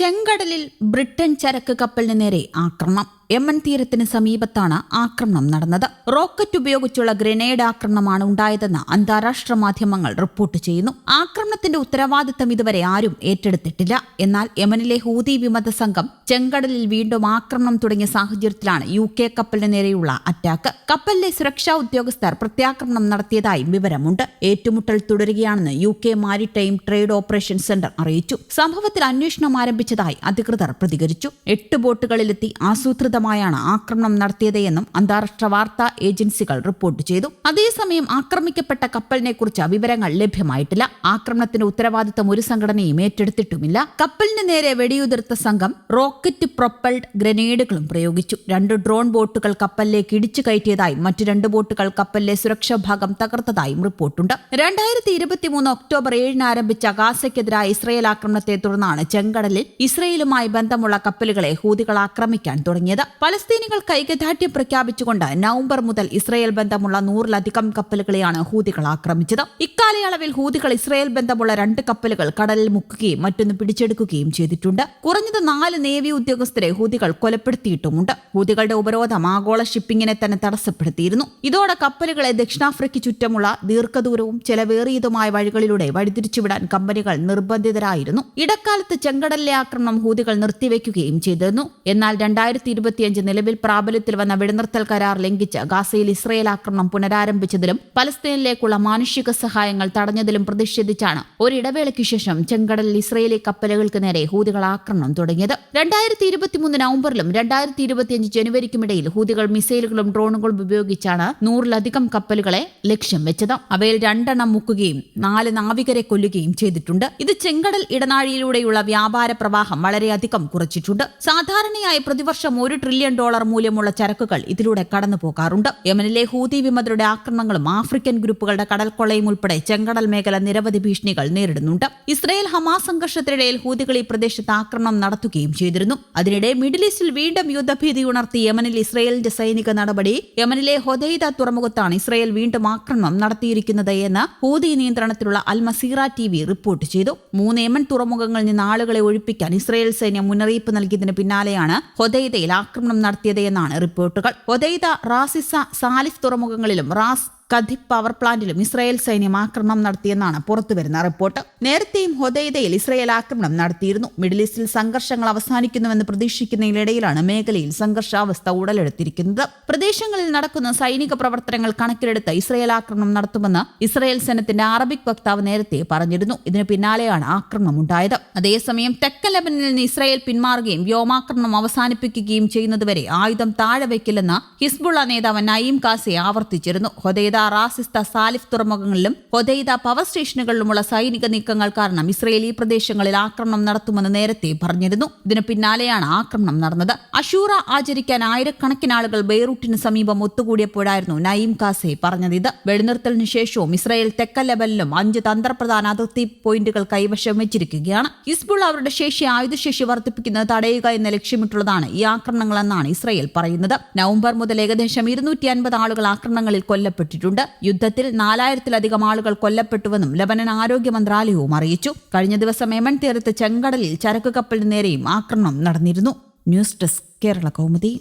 ചെങ്കടലിൽ ബ്രിട്ടൻ ചരക്ക് കപ്പലിന് നേരെ ആക്രമണം. യമൻ തീരത്തിന് സമീപത്താണ് ആക്രമണം നടന്നത്. റോക്കറ്റ് ഉപയോഗിച്ചുള്ള ഗ്രനേഡ് ആക്രമണമാണ് ഉണ്ടായതെന്ന് അന്താരാഷ്ട്ര മാധ്യമങ്ങൾ റിപ്പോർട്ട് ചെയ്യുന്നു. ആക്രമണത്തിന്റെ ഉത്തരവാദിത്തം ഇതുവരെ ആരും ഏറ്റെടുത്തിട്ടില്ല. എന്നാൽ യമനിലെ ഹൂതി വിമത സംഘം ചെങ്കടലിൽ വീണ്ടും ആക്രമണം തുടങ്ങിയ സാഹചര്യത്തിലാണ് യു കെ കപ്പലിന് നേരെയുള്ള അറ്റാക്ക്. കപ്പലിലെ സുരക്ഷാ ഉദ്യോഗസ്ഥർ പ്രത്യാക്രമണം നടത്തിയതായും വിവരമുണ്ട്. ഏറ്റുമുട്ടൽ തുടരുകയാണെന്ന് U K maritime trade operation centre അറിയിച്ചു. സംഭവത്തിൽ അന്വേഷണം ആരംഭിച്ചതായി അധികൃതർ പ്രതികരിച്ചു. എട്ട് ബോട്ടുകളിലെത്തി ആസൂത്രിതമായാണ് ആക്രമണം നടത്തിയതെന്നും അന്താരാഷ്ട്ര വാർത്താ ഏജൻസികൾ റിപ്പോർട്ട് ചെയ്തു. അതേസമയം ആക്രമിക്കപ്പെട്ട കപ്പലിനെ കുറിച്ച് വിവരങ്ങൾ ലഭ്യമായിട്ടില്ല. ആക്രമണത്തിന് ഉത്തരവാദിത്തം ഒരു സംഘടനയും ഏറ്റെടുത്തിട്ടുമില്ല. കപ്പലിന് നേരെ വെടിയുതിർത്ത സംഘം റോക്കറ്റ് പ്രൊപ്പൽഡ് ഗ്രനേഡുകളും പ്രയോഗിച്ചു. രണ്ട് ഡ്രോൺ ബോട്ടുകൾ കപ്പലിലേക്ക് ഇടിച്ചു കയറ്റിയതായും മറ്റു രണ്ട് ബോട്ടുകൾ കപ്പലിലെ സുരക്ഷാ ഭാഗം തകർത്തതായും റിപ്പോർട്ടുണ്ട്. രണ്ടായിരത്തി ഇരുപത്തിമൂന്ന് ഒക്ടോബർ ഏഴിന് ആരംഭിച്ച ഗാസയ്ക്കെതിരായ ഇസ്രയേൽ ആക്രമണത്തെ തുടർന്നാണ് ചെങ്കടലിൽ ഇസ്രയേലുമായി ബന്ധമുള്ള കപ്പലുകളെ ഹൂതികൾ ആക്രമിക്കാൻ തുടങ്ങിയത്. പലസ്തീനികൾ ഐക്യദാർഢ്യം പ്രഖ്യാപിച്ചുകൊണ്ട് നവംബർ മുതൽ ഇസ്രയേൽ ബന്ധമുള്ള നൂറിലധികം കപ്പലുകളെയാണ് ഹൂതികൾ ആക്രമിച്ചത്. ഇക്കാലയളവിൽ ഹൂതികൾ ഇസ്രയേൽ ബന്ധമുള്ള രണ്ട് കപ്പലുകൾ കടലിൽ മുക്കുകയും മറ്റൊന്ന് പിടിച്ചെടുക്കുകയും ചെയ്തിട്ടുണ്ട്. കുറഞ്ഞത് നാല് നേവി ഉദ്യോഗസ്ഥരെ ഹൂതികൾ കൊലപ്പെടുത്തിയിട്ടുമുണ്ട്. ഹൂതികളുടെ ഉപരോധം ആഗോള ഷിപ്പിംഗിനെ തന്നെ തടസ്സപ്പെടുത്തിയിരുന്നു. ഇതോടെ കപ്പലുകളെ ദക്ഷിണാഫ്രിക്ക ചുറ്റുമുള്ള ദീർഘദൂരവും ചെലവേറിയതുമായ വഴികളിലൂടെ വഴിതിരിച്ചുവിടാൻ കമ്പനികൾ നിർബന്ധിതരായിരുന്നു. ഇടക്കാലത്ത് ചെങ്കടലിലെ ആക്രമണം ഹൂതികൾ നിർത്തിവെക്കുകയും ചെയ്തിരുന്നു. എന്നാൽ രണ്ടായിരത്തി ഇരുപത്തിയഞ്ച് നിലവിൽ പ്രാബല്യത്തിൽ വന്ന വെടിനിർത്തൽ കരാർ ലംഘിച്ച് ഗാസയിൽ ഇസ്രയേൽ ആക്രമണം പുനരാരംഭിച്ചതിലും പലസ്തീനിലേക്കുള്ള മാനുഷിക സഹായങ്ങൾ തടഞ്ഞതിലും പ്രതിഷേധിച്ചാണ് ഒരിടവേളയ്ക്ക് ശേഷം ചെങ്കടലിൽ ഇസ്രയേലി കപ്പലുകൾക്ക് നേരെ ഹൂതികൾ ആക്രമണം തുടങ്ങിയത്. രണ്ടായിരത്തി ഇരുപത്തിമൂന്ന് നവംബറിലും രണ്ടായിരത്തി ഇരുപത്തിയഞ്ച് ജനുവരിക്കുമിടയിൽ ഹൂതികൾ മിസൈലുകളും ഡ്രോണുകളും ഉപയോഗിച്ചാണ് നൂറിലധികം കപ്പലുകളെ ലക്ഷ്യം വെച്ചത്. അവയിൽ രണ്ടെണ്ണം മുക്കുകയും നാല് നാവികരെ കൊല്ലുകയും ചെയ്തിട്ടുണ്ട്. ഇത് ചെങ്കടൽ ഇടനാഴിയിലൂടെയുള്ള വ്യാപാര പ്രവാഹം വളരെയധികം കുറച്ചിട്ടുണ്ട്. സാധാരണയായി പ്രതിവർഷം ഒരു ഡോളർ മൂല്യമുള്ള ചരക്കുകൾ ഇതിലൂടെ കടന്നു പോകാറുണ്ട് യമനിലെ ഹൂതി വിമതരുടെ ആക്രമണങ്ങളും ആഫ്രിക്കൻ ഗ്രൂപ്പുകളുടെ കടൽക്കൊള്ളയും ഉൾപ്പെടെ ചെങ്കടൽ മേഖല നിരവധി ഭീഷണികൾ നേരിടുന്നുണ്ട്. ഇസ്രയേൽ ഹമാസ് സംഘർഷത്തിനിടയിൽ ഹൂതികൾ ഈ പ്രദേശത്ത് ആക്രമണം നടത്തുകയും ചെയ്തിരുന്നു. അതിനിടെ മിഡിൽ ഈസ്റ്റിൽ വീണ്ടും യുദ്ധഭീതി ഉണർത്തി യമനിൽ ഇസ്രയേലിന്റെ സൈനിക നടപടി യമനിലെ ഹൊദൈദ തുറമുഖത്താണ് ഇസ്രയേൽ വീണ്ടും ആക്രമണം നടത്തിയിരിക്കുന്നത് എന്ന് ഹൂതി നിയന്ത്രണത്തിലുള്ള Al Masirah T V report ചെയ്തു. മൂന്ന് യമൻ തുറമുഖങ്ങളിൽ നിന്ന് ആളുകളെ ഒഴിപ്പിക്കാൻ ഇസ്രയേൽ സൈന്യം മുന്നറിയിപ്പ് നൽകിയതിന് പിന്നാലെയാണ് ഹൊദൈദയിൽ നടത്തിയത് എന്നാണ് റിപ്പോർട്ടുകൾ. ഒദൈദ റാസിസ സാലിഫ് തുറമുഖങ്ങളിലും റാസ് കധിബ് പവർ പ്ലാന്റിലും ഇസ്രായേൽ സൈന്യം ആക്രമണം നടത്തിയെന്നാണ് പുറത്തുവരുന്ന റിപ്പോർട്ട്. നേരത്തെയും ഹൊദൈദയിൽ ഇസ്രായേൽ ആക്രമണം നടത്തിയിരുന്നു. മിഡിൽ ഈസ്റ്റിൽ സംഘർഷങ്ങൾ അവസാനിക്കുന്നുവെന്ന് പ്രതീക്ഷിക്കുന്നതിനിടയിലാണ് മേഖലയിൽ സംഘർഷാവസ്ഥ ഉടലെടുത്തിരിക്കുന്നത്. പ്രദേശങ്ങളിൽ നടക്കുന്ന സൈനിക പ്രവർത്തനങ്ങൾ കണക്കിലെടുത്ത് ഇസ്രായേൽ ആക്രമണം നടത്തുമെന്ന് ഇസ്രായേൽ സേനത്തിന്റെ അറബിക് വക്താവ് നേരത്തെ പറഞ്ഞിരുന്നു. ഇതിനു പിന്നാലെയാണ് ആക്രമണം ഉണ്ടായത്. അതേസമയം തെക്കൻ ലബനിൽ നിന്ന് ഇസ്രായേൽ പിന്മാറുകയും വ്യോമാക്രമണം അവസാനിപ്പിക്കുകയും ചെയ്യുന്നതുവരെ ആയുധം താഴെ വയ്ക്കില്ലെന്ന് ഹിസ്ബുള്ള നേതാവ് നയീം കാസെ ആവർത്തിച്ചിരുന്നു. ഹൊദൈദ റാസിസ്ത സാലിഫ് തുറമുഖങ്ങളിലും ഹൊദൈദ പവർ സ്റ്റേഷനുകളിലുമുള്ള സൈനിക നീക്കങ്ങൾ കാരണം ഇസ്രയേലി പ്രദേശങ്ങളിൽ ആക്രമണം നടത്തുമെന്ന് നേരത്തെ പറഞ്ഞിരുന്നു. ഇതിനു പിന്നാലെയാണ് ആക്രമണം നടന്നത്. അഷൂറ ആചരിക്കാൻ ആയിരക്കണക്കിന് ആളുകൾ ബെയ്റൂട്ടിന് സമീപം ഒത്തുകൂടിയപ്പോഴായിരുന്നു നയീം കാസെ പറഞ്ഞത് ഇത്. വെടിനിർത്തലിന് ശേഷവും ഇസ്രായേൽ തെക്കൻ ലെവലിലും അഞ്ച് തന്ത്രപ്രധാന അതിർത്തി പോയിന്റുകൾ കൈവശം വെച്ചിരിക്കുകയാണ്. ഹിസ്ബുൾ അവരുടെ ശേഷി ആയുധശേഷി വർദ്ധിപ്പിക്കുന്നത് തടയുക എന്ന ലക്ഷ്യമിട്ടുള്ളതാണ് ഈ ആക്രമണങ്ങളെന്നാണ് ഇസ്രായേൽ പറയുന്നത്. നവംബർ മുതൽ ഏകദേശം ഇരുന്നൂറ്റി അൻപത് ആളുകൾ ആക്രമണങ്ങളിൽ കൊല്ലപ്പെട്ടിട്ടുണ്ട് യുദ്ധത്തിൽ നാലായിരത്തിലധികം ആളുകൾ കൊല്ലപ്പെട്ടുവെന്നും ലബനൻ ആരോഗ്യ മന്ത്രാലയവും അറിയിച്ചു. കഴിഞ്ഞ ദിവസം യമൻ തീരത്ത് ചെങ്കടലിൽ ചരക്ക് കപ്പലിന് നേരെയും ആക്രമണം നടന്നിരുന്നു. News desk Kerala Kaumudi.